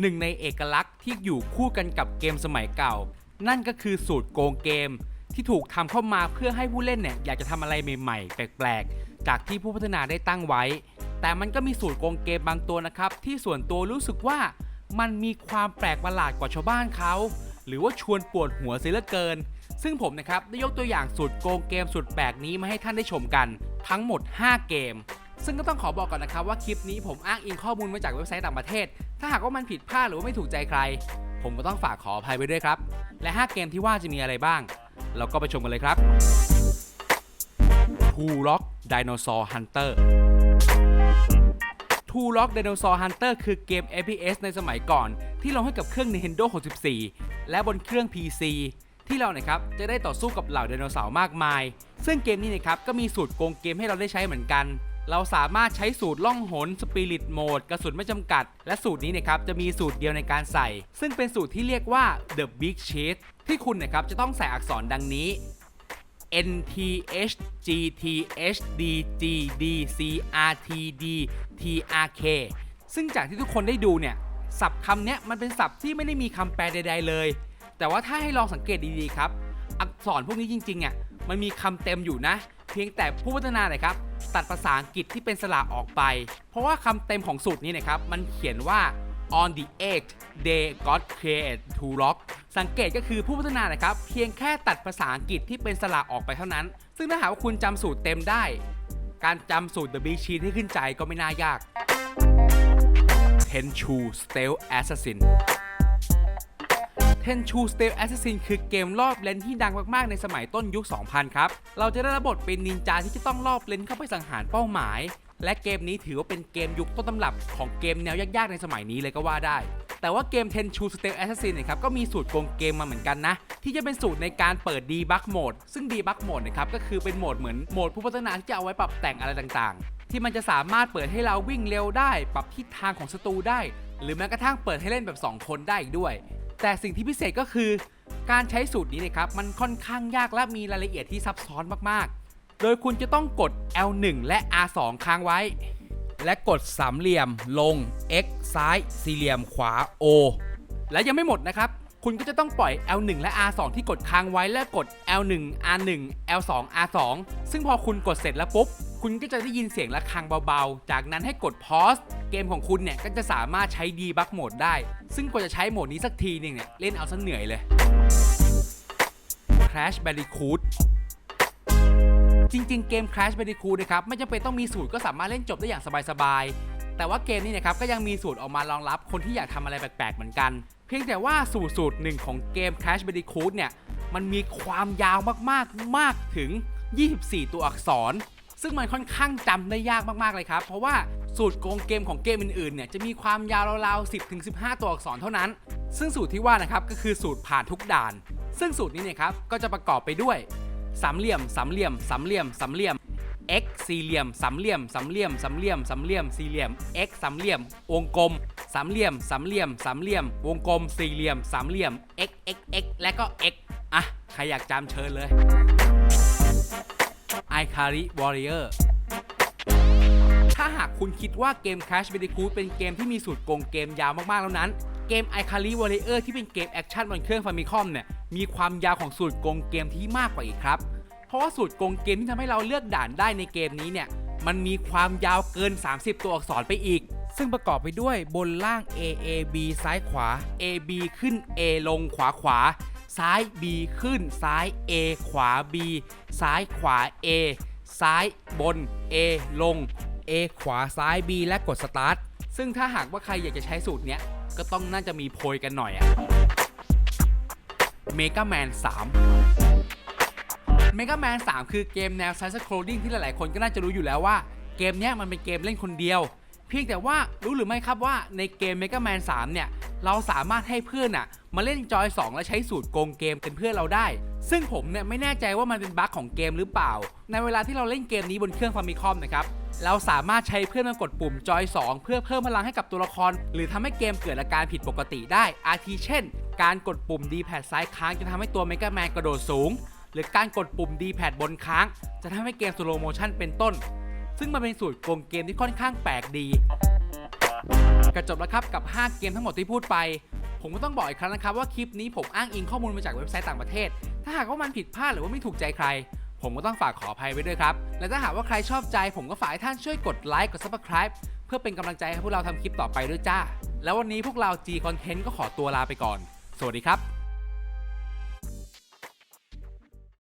หนึ่งในเอกลักษณ์ที่อยู่คู่กันกับเกมสมัยเก่า นั่นก็คือสูตรโกงเกม ที่ถูกทำเข้ามาเพื่อให้ผู้เล่นเนี่ยอยากจะทำอะไรใหม่ๆ แปลกๆ จากที่ผู้พัฒนาได้ตั้งไว้ แต่มันก็มีสูตรโกงเกมบางตัวนะครับ ที่ส่วนตัวรู้สึกว่ามันมีความแปลกประหลาดกว่าชาวบ้านเขาหรือว่าชวนปวดหัวเสียเหลือเกิน ซึ่งผมนะครับได้ยกตัวอย่างสูตรโกงเกมสุดแปลกนี้มาให้ท่านได้ชมกัน ทั้งหมด 5 เกม ซึ่งก็ต้องขอบอกก่อนนะครับว่าคลิปนี้ผมอ้างอิงข้อมูลมาจากเว็บไซต์ต่างประเทศ ถ้าหากว่ามันผิดพลาดหรือว่าไม่ถูกใจใคร ผมก็ต้องฝากขออภัยไว้ด้วยครับ และ 5 เกมที่ว่าจะมีอะไรบ้าง เราก็ไปชมกันเลยครับ Two Rock Dinosaur Hunter Two Rock Dinosaur Hunter คือเกม FPS ในสมัยก่อน ที่ลงให้กับเครื่อง Nintendo 64 และบนเครื่อง PC ที่เราเนะครับจะได้ต่อสู้กับเหล่าไดโนเสาร์มากมาย ซึ่งเกมนี้นะครับก็มีสูตรโกงเกมให้เราได้ใช้เหมือนกัน เราสามารถใช้สูตรล่องหนสปิริตโหมดกระสุนไม่จำกัด และสูตรนี้นะครับจะมีสูตรเดียวในการใส่ ซึ่งเป็นสูตรที่เรียกว่า The Big Cheat ที่คุณนะครับจะต้องใส่อักษรดังนี้ N T H G T H D G D C R T D T R K ซึ่งจากที่ทุกคนได้ดูเนี่ยศัพท์คำเนี้ยมันเป็นศัพท์ที่ไม่ได้มีคำแปลใด ๆ เลย แต่ว่าถ้าให้ลองสังเกตดีๆครับ อักษรพวกนี้จริงๆอะมันมีคำเต็มอยู่นะ เพียงแต่ผู้พัฒนาเนี่ยครับ ตัดภาษาอังกฤษที่เป็นสระออกไป เพราะว่าคำเต็มของสูตรนี้นะครับ มันเขียนว่า on the eighth day God created to rock สังเกตก็คือผู้พัฒนานะครับ เพียงแค่ตัดภาษาอังกฤษที่เป็นสระออกไปเท่านั้น ซึ่งถ้าหากว่าคุณจำสูตรเต็มได้ การจำสูตร The Big Cheat ให้ขึ้นใจก็ไม่น่ายาก Tenchu Stealth Assassin Tenchu Stealth Assassin คือเกมรอบเลนที่ดังมากๆในสมัยต้นยุค 2000 ครับ เราจะได้รับบทเป็นนินจาที่จะต้องรอบเลนเข้าไปสังหารเป้าหมาย และเกมนี้ถือว่าเป็นเกมยุคต้นตำรับของเกมแนวยากๆในสมัยนี้เลยก็ว่าได้ แต่ว่าเกม Tenchu Stealth Assassin เนะครับก็มีสูตรโกงเกมมาเหมือนกันนะ ที่จะเป็นสูตรในการเปิด debug mode ซึ่ง debug mode นะครับก็คือเป็นโหมดเหมือนโหมดผู้พัฒนาที่จะเอาไว้ปรับแต่งอะไรต่างๆ ที่มันจะสามารถเปิดให้เราวิ่งเร็วได้ ปรับทิศทางของศัตรูได้หรือแม้กระทั่งเปิดให้เล่นแบบ 2 คนได้อีกด้วย แต่สิ่งที่พิเศษก็คือ การใช้สูตรนี้นะครับมันค่อนข้างยากและมีรายละเอียดที่ซับซ้อนมากๆ โดยคุณจะต้องกด L1 และ R2 ค้างไว้ และกดสามเหลี่ยม ลง X ซ้าย สี่เหลี่ยมขวา O และยังไม่หมดนะครับ คุณก็จะต้องปล่อย L1 และ R2 ที่กดค้างไว้และกด L1 R1 L2 R2 ซึ่งพอคุณกดเสร็จแล้วปุ๊บ คุณก็จะได้ยินเสียงระฆังเบาๆ จากนั้นให้กด pause เกมของคุณเนี่ยก็จะสามารถใช้ debug โหมดได้ ซึ่งกว่าจะใช้โหมดนี้สักทีนึงเนี่ยเล่นเอาซะเหนื่อยเลย Crash Bandicoot จริงๆ เกม Crash Bandicoot นะครับไม่จำเป็นต้องมีสูตรก็สามารถเล่นจบได้อย่างสบายๆ แต่ว่าเกมนี้นะครับก็ยังมีสูตรออกมารองรับคนที่อยากทำอะไรแปลกๆ เหมือนกัน เพียงแต่ว่าสูตรสูตรหนึ่งของเกม Crash Bandicoot เนี่ยมันมีความยาวมากๆ มากถึง 24 ตัวอักษร ซึ่งมันค่อนข้างจำได้ยากมากๆเลยครับ เพราะว่า สูตรโกงเกมของเกมอื่นๆเนี่ยจะมีความยาวราวๆ10-15 ตัวอักษรเท่านั้น ซึ่งสูตรที่ว่านะครับก็คือสูตรผ่านทุกด่าน ซึ่งสูตรนี้เนี่ยครับก็จะประกอบไปด้วยสามเหลี่ยมสามเหลี่ยมสามเหลี่ยมสามเหลี่ยม x สี่เหลี่ยมสามเหลี่ยมสามเหลี่ยมสามเหลี่ยมสามเหลี่ยมสี่เหลี่ยม x สามเหลี่ยม วงกลมสามเหลี่ยมสามเหลี่ยมสามเหลี่ยม วงกลมสี่เหลี่ยมสามเหลี่ยม x x x และก็ x อะใครอยากจำเชิญเลย i c a r i Warrior ถ้าหาก คุณคิดว่าเกม Crash Bandicoot เป็นเกมที่มีสูตรโกงเกมยาวมากๆแล้วนั้น เกม i c a r i Warrior ที่เป็นเกมแอคชั่นบนเครื่อง Famicom เนี่ยมีความยาวของสูตรโกงเกมที่มากกว่าอีกครับ เพราะว่าสูตรโกงเกมที่ทำให้เราเลือกด่านได้ในเกมนี้เนี่ยมันมีความยาวเกิน 30 ตัวอักษรไปอีก ซึ่งประกอบไปด้วยบนล่าง A A B ซ้ายขวา A B ขึ้น A ลงขวาขวา ซ้าย B ขึ้น ซ้าย A ขวา B ซ้ายขวา A ซ้ายบน A ลง A ขวาซ้าย B และกดสตาร์ทซึ่งถ้าหากว่าใครอยากจะใช้สูตรเนี้ย ก็ต้องน่าจะมีโพยกันหน่อยอะเมกาแมน3 Mega Man 3คือเกมแนว Side Scrolling ที่หลายๆ คนก็น่าจะรู้อยู่แล้วว่า เกมเนี้ยมันเป็นเกมเล่นคนเดียว เพียงแต่ว่ารู้หรือไม่ครับว่าในเกม Mega Man 3 เนี่ย เราสามารถให้เพื่อนอะมาเล่นจอย 2 และใช้สูตรโกงเกมเป็นเพื่อนเราได้ ซึ่งผมเนี่ยไม่แน่ใจว่ามันเป็นบั๊กของเกมหรือเปล่า ในเวลาที่เราเล่นเกมนี้บนเครื่อง Famicom นะครับ เราสามารถใช้เพื่อนมากดปุ่มจอย 2 เพื่อเพิ่มพลังให้กับตัวละคร หรือทำให้เกมเกิดอาการผิดปกติได้ อาทิเช่น การกดปุ่ม D แพดซ้ายค้างจะทำให้ตัว Mega Man กระโดดสูง หรือการกดปุ่ม D แพดบนค้าง จะทำให้เกมสโลโมชันเป็นต้น ซึ่งมันเป็นสูตรโกงเกมที่ค่อนข้างแปลกดีก็จบแล้วครับกับ 5 เกมทั้งหมดที่พูดไป ผมก็ต้องบอกอีกครั้งนะครับว่าคลิปนี้ผมอ้างอิงข้อมูลมาจากเว็บไซต์ต่างประเทศ ถ้าหากว่ามันผิดพลาดหรือว่าไม่ถูกใจใคร ผมก็ต้องฝากขออภัยไว้ด้วยครับ และถ้าหากว่าใครชอบใจ ผมก็ฝากให้ท่านช่วยกดไลค์กด subscribe เพื่อเป็นกำลังใจให้พวกเราทำคลิปต่อไปด้วยจ้า แล้ววันนี้พวกเรา G Content ก็ขอตัวลาไปก่อน สวัสดีครับ